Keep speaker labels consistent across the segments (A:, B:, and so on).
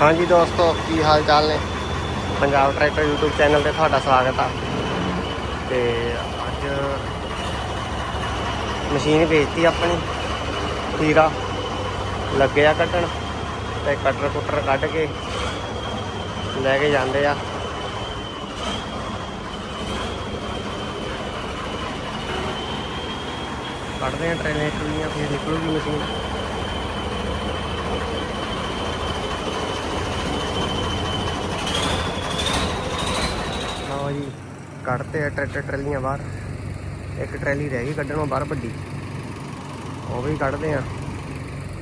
A: ਹਾਂਜੀ ਦੋਸਤੋ, ਕੀ ਹਾਲ ਚਾਲ ਨੇ? ਪੰਜਾਬ ਟਰੈਕਟਰ YouTube ਚੈਨਲ ਤੇ ਤੁਹਾਡਾ ਸਵਾਗਤ ਆ। ਤੇ ਅੱਜ ਮਸ਼ੀਨ ਵੇਚਤੀ ਆਪਣੀ ਹੀਰਾ ਲੱਗੇ ਆ ਕੱਢਣ ਤੇ ਕਟਰ ਕੁਟਰ ਕੱਢ ਕੇ ਲੈ ਕੇ ਜਾਂਦੇ ਆ। ਕੱਢਦੇ ਆ ਟ੍ਰੇਨਾਂ ਟੁਲੀਆਂ ਫਿਰ ਨਿਕਲੂਗੀ ਮਸ਼ੀਨ। ਲਓ ਜੀ, ਕੱਢਤੇ ਆ ਟਰੈਕਟਰ ਟਰੈਲੀਆਂ ਬਾਹਰ। ਇੱਕ ਟਰੈਲੀ ਰਹਿ ਗਈ ਕੱਢਣੋਂ ਬਾਹਰ ਵੱਡੀ। ਉਹ ਵੀ ਕੱਢਦੇ ਆ।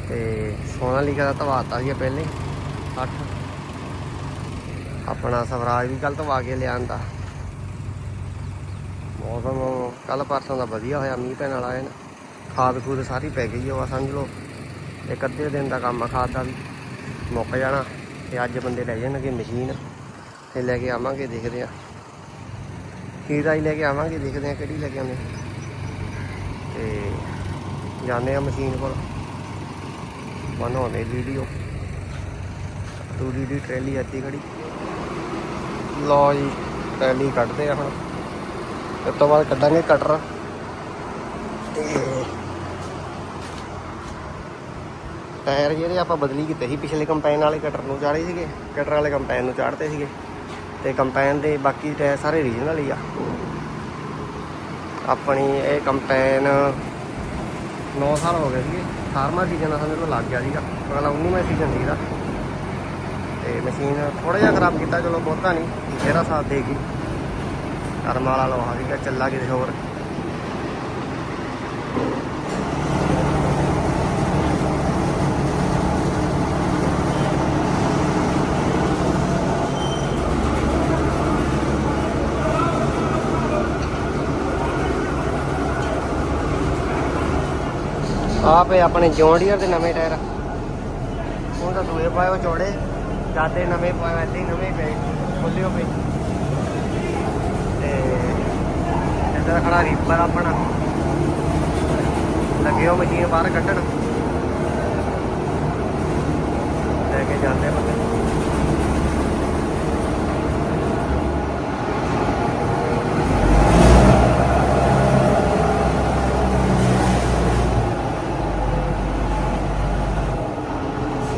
A: ਤੇ ਸੋਨਾਲੀਕਾ ਦਾ ਧਵਾਤਾ ਸੀ ਪਹਿਲੇ। 8 ਆਪਣਾ ਸਵਰਾਜ ਵੀ ਕੱਲ ਧਵਾ ਕੇ ਲਿਆਂਦਾ ਮੌਸਮ ਕੱਲ ਪਰਸੋਂ ਦਾ ਵਧੀਆ ਹੋਇਆ, ਮੀਂਹ ਪੈਣ ਵਾਲਾ ਹੈ ਨਾ। ਖਾਦ ਖੂਦ ਸਾਰੀ ਪੈ ਗਈ ਉਹ ਸਮਝ ਲਓ। ਇੱਕ ਅੱਧੇ ਦਿਨ ਦਾ ਕੰਮ ਆ ਖਾਦ ਦਾ ਵੀ। ਮੁੱਕ ਜਾਣਾ ਤੇ ਅੱਜ ਬੰਦੇ ਲੈ ਜਾਣਗੇ ਮਸ਼ੀਨ ਤੇ ਲੈ ਕੇ ਆਵਾਂਗੇ, ਦੇਖਦੇ ਆ। ਹੀਰਾ ਲੈ ਕੇ ਆਵਾਂਗੇ, ਦੇਖਦੇ ਹਾਂ ਕਿਹੜੀ ਲੈ ਕੇ ਆਉਂਦੇ। ਤੇ ਜਾਂਦੇ ਆ ਮਸ਼ੀਨ ਕੋਲ। ਬਣਾਉਂਦੇ ਵੀਡੀਓ ਦੂਰੀ ਦੀ ਟਰੈਲੀ ਅੱਧੀ ਖੜੀ। ਲਓ ਜੀ, ਟਰੈਲੀ ਕੱਢਦੇ ਆ ਹੁਣ। ਇਸ ਤੋਂ ਬਾਅਦ ਕੱਢਾਂਗੇ ਕਟਰ। ਤੇ ਟਾਇਰ ਜਿਹੜੇ ਆਪਾਂ ਬਦਲੀ ਕੀਤੇ ਸੀ, ਪਿਛਲੇ ਕੰਪੈਨ ਵਾਲੇ ਕਟਰ ਨੂੰ ਚਾੜੇ ਸੀਗੇ, ਕਟਰ ਵਾਲੇ ਕੰਪੈਨ ਨੂੰ ਚਾੜਦੇ ਸੀਗੇ। ਤੇ ਕੰਪੈਨ ਦੇ ਬਾਕੀ ਟਾਇਰ ਸਾਰੇ ਰੀਜਨਲ ਹੀ ਆ। ਆਪਣੀ ਇਹ ਕੰਪੈਨ 9 ਸਾਲ ਹੋ ਗਏ ਸੀਗੇ। 18ਵਾਂ ਸੀਜ਼ਨ ਦਾ ਲਓ ਲੱਗ ਗਿਆ ਸੀਗਾ। ਅਗਲਾ 19ਵਾਂ ਸੀਜ਼ਨ ਸੀਗਾ। ਤੇ ਮਸ਼ੀਨ ਥੋੜਾ ਜਿਹਾ ਖਰਾਬ ਕੀਤਾ, ਚਲੋ ਬਹੁਤਾ ਨਹੀਂ ਤੀਸਰਾ ਸਾਥ ਦੇ ਗਈ। ਕਰਮ ਵਾਲਾ ਲੋਹਾ ਸੀਗਾ ਚੱਲਾ ਕਿਤੇ ਹੋਰ। ਆਪੇ ਆਪਣੇ ਜੌਂਡੀਅਰ ਦੇ ਨਵੇਂ ਟਾਇਰ ਹੁਣ ਤਾਂ ਦੂਏ ਪਾਏ ਉਹ ਚੌੜੇ ਜਾਦੇ ਨਵੇਂ ਪਾਏ ਐਦੇ ਹੀ ਨਵੇਂ ਪਏ ਖੁੱਲਿਓ ਪਏ। ਤੇ ਇੱਧਰ ਖੜਾ ਰੀਪਰ ਆਪਣਾ। ਲੱਗਿਓ ਮਸ਼ੀਨ ਬਾਹਰ ਕੱਢਣ। ਲੈ ਕੇ ਜਾਂਦੇ ਬੰਦੇ।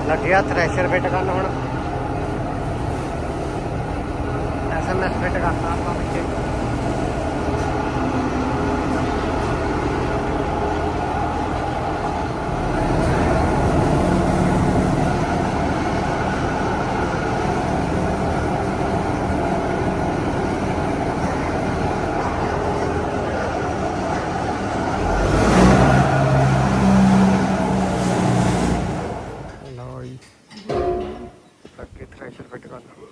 A: ਲੱਗਿਆ ਥ੍ਰੈਸ਼ਰ ਫਿੱਟ ਕਰਨ ਹੁਣ। ਐਸਐਮਐਸ ਫਿੱਟ ਕਰਨਾ ਆਪਾਂ ਪਿੱਛੇ ਲਓ ਜੀ ਅੱਗੇ ਥ੍ਰੈਸ਼ਰ ਫਿੱਟ ਕਰਨਾ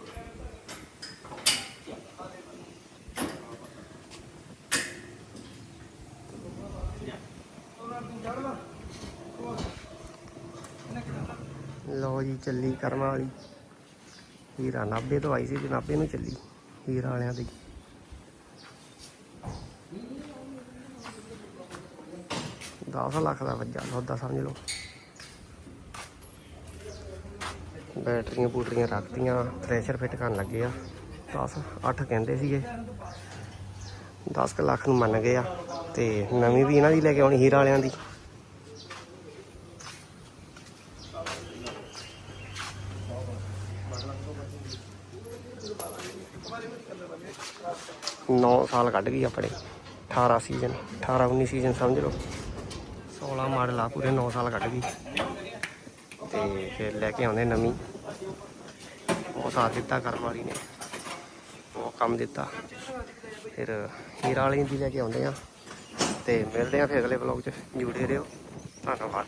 A: ਲਓ ਜੀ, ਚੱਲੀ ਕਰਮਾ ਵਾਲੀ। ਹੀਰਾ ਨਾਭੇ ਤੋਂ ਆਈ ਸੀ ਤੇ ਨੂੰ ਚੱਲੀ। ਹੀਰਾ ਵਾਲਿਆਂ ਦੀ। ਦਸ ਲੱਖ ਦਾ ਵੱਜਾ ਸੌਦਾ ਸਮਝ ਲਓ। ਬੈਟਰੀਆਂ ਬੂਟਰੀਆਂ ਰੱਖਤੀਆਂ ਥ੍ਰੈਸ਼ਰ ਫਿੱਟ ਕਰਨ ਲੱਗੇ ਆ। 10 8 ਕਹਿੰਦੇ ਸੀਗੇ। 10 ਕੁ ਲੱਖ ਨੂੰ ਮੰਨ ਗਏ ਆ, ਤੇ ਨਵੀਂ ਵੀ ਇਹਨਾਂ ਦੀ ਲੈ ਕੇ ਆਉਣੀ ਹੀਰਾ ਵਾਲਿਆਂ ਦੀ। ਨੌ ਸਾਲ ਕੱਢ ਗਈ ਆਪਣੇ 18 ਸੀਜ਼ਨ 18 19 ਸੀਜ਼ਨ ਸਮਝ ਲਓ। 16 ਮਾਡਲ ਆ ਪੂਰੇ 9 ਸਾਲ ਕੱਢ ਗਈ। ਤੇ ਫਿਰ ਲੈ ਕੇ ਆਉਂਦੇ ਨਵੀਂ। ਉਹ ਸਾਥ ਦਿੱਤਾ ਕਰਮ ਵਾਲੀ ਨੇ। ਉਹ ਕੰਮ ਦਿੱਤਾ। ਫਿਰ ਹੀਰਾ ਵਾਲੀ ਦੀ ਲੈ ਕੇ ਆਉਂਦੇ ਆ। ਤੇ ਮਿਲਦੇ ਆ ਫਿਰ ਅਗਲੇ ਵਲੌਗ 'ਚ। ਜੁੜੇ ਰਹੋ। ਧੰਨਵਾਦ।